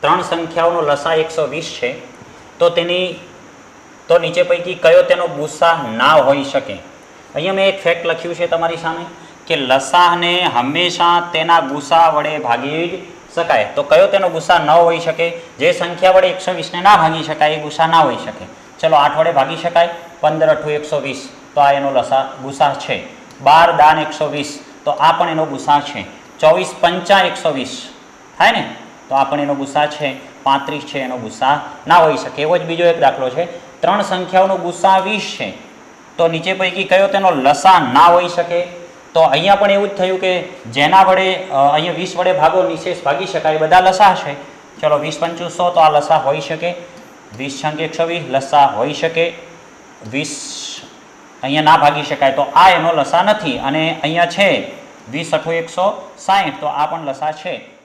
ત્રણ સંખ્યાઓનો લસા એકસો વીસ છે, તો તેની, તો નીચે પૈકી કયો તેનો ગુસ્સા ના હોઈ શકે? અહીંયા મેં એક ફેક્ટ લખ્યું છે તમારી સામે, કે લસાને હંમેશા તેના ગુસ્સા વડે ભાગી શકાય. તો કયો તેનો ગુસ્સા ન હોઈ શકે? જે સંખ્યા વડે એકસો વીસને ના ભાગી શકાય, એ ગુસ્સા ના હોઈ શકે. ચલો આઠ વડે ભાગી શકાય, પંદર અઠું એકસો વીસ, તો આ એનો લસા ગુસ્સા છે. બાર દાન એકસો વીસ, તો આ પણ એનો ગુસ્સા છે. ચોવીસ પંચા એકસો વીસ, થાય ને? તો આ પણ એનો ગુસ્સા છે, પાંત્રીસ છે એનો ગુસ્સા ના હોઈ શકે. એવો જ બીજો એક દાખલો છે, ત્રણ સંખ્યાઓનો ગુસ્સા વીસ છે. તો નીચે પૈકી કયો તેનો લસા ના હોઈ શકે? તો અહીંયા પણ એવું જ થયું કે જેના વડે અહીંયા વીસ વડે ભાગો નિશેષ ભાગી શકાય, બધા લસા છે. ચલો વીસ પંચું સો તો આ લસા હોઈ શકે. વીસ છંગ એકસો વીસ લસા હોઈ શકે. વીસ અહીંયા ના ભાગી શકાય તો આ એનો લસા નથી. અને અહીંયા છે, વીસ અઠું એકસો સાહીઠ તો આ પણ લસા છે.